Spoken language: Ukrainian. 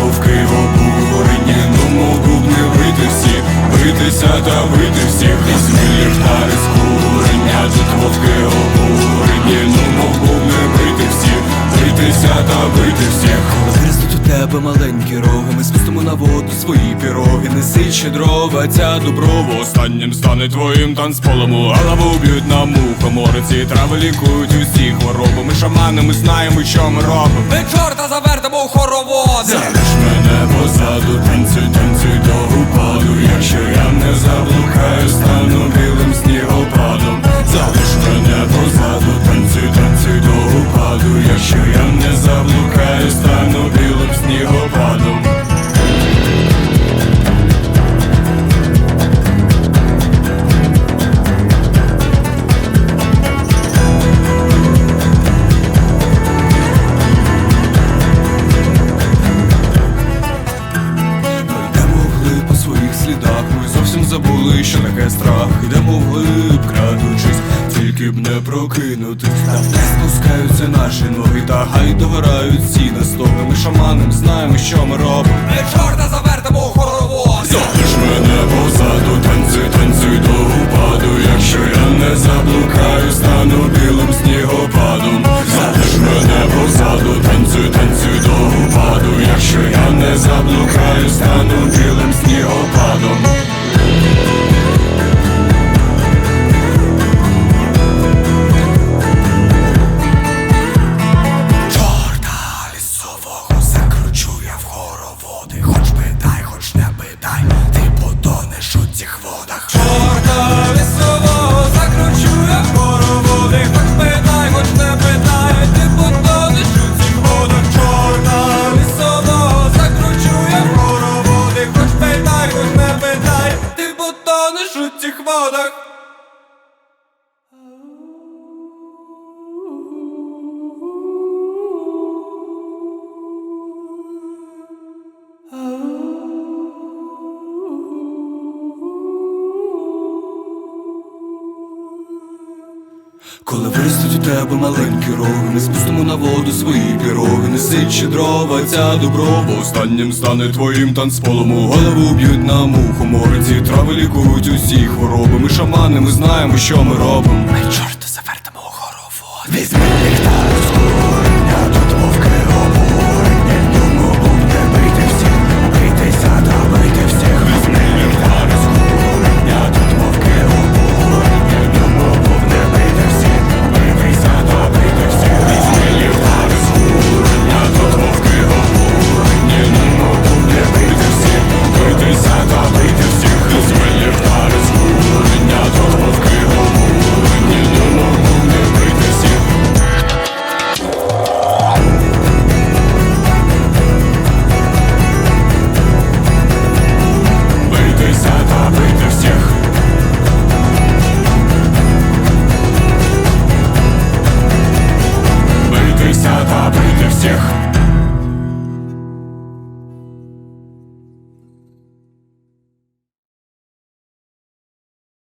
Товки в обуренні, ну тут не вити всі, битися та бити всіх, Різні ліхтари скурення, тут вовки обурені, ну тут не вити всі, битися та бити всіх. Виростуть у тебе маленькі роги, ми спустимо на воду свої піроги, неси ще дрова, ця доброво останнім стане твоїм танцполом. Алаву б'ють на муха, мориці трави лікують усіх шамани, ми знаємо, що ми робимо. Ми чорта завертимо у хороводи. Залиш мене позаду, танцюй, таке страх Йдемо вглиб, крадучись, тільки б не прокинутись. Та не спускаються наші ноги, та хай догорають ці настоги Ми шаманам знаємо, що ми робимо. Ми чорта завертимо у хороводи Залиш мене позаду, танцюй, танцюй до упаду. Якщо я не заблукаю, стану білим снігопадом. Залиш мене позаду, танцюй, танцюй до упаду. Якщо я не заблукаю, стану ти потонеш у цих водах Коли виростуть у тебе маленькі роги, ми спустимо на воду свої піроги, неси дрова, ця доброва Останнім стане твоїм танцполом у Голову б'ють на мухомори, ці трави лікують усі хвороби. Ми шамани, ми знаємо, що ми робимо. Ми чорта завертимо у хоровод. Візьми ліхтар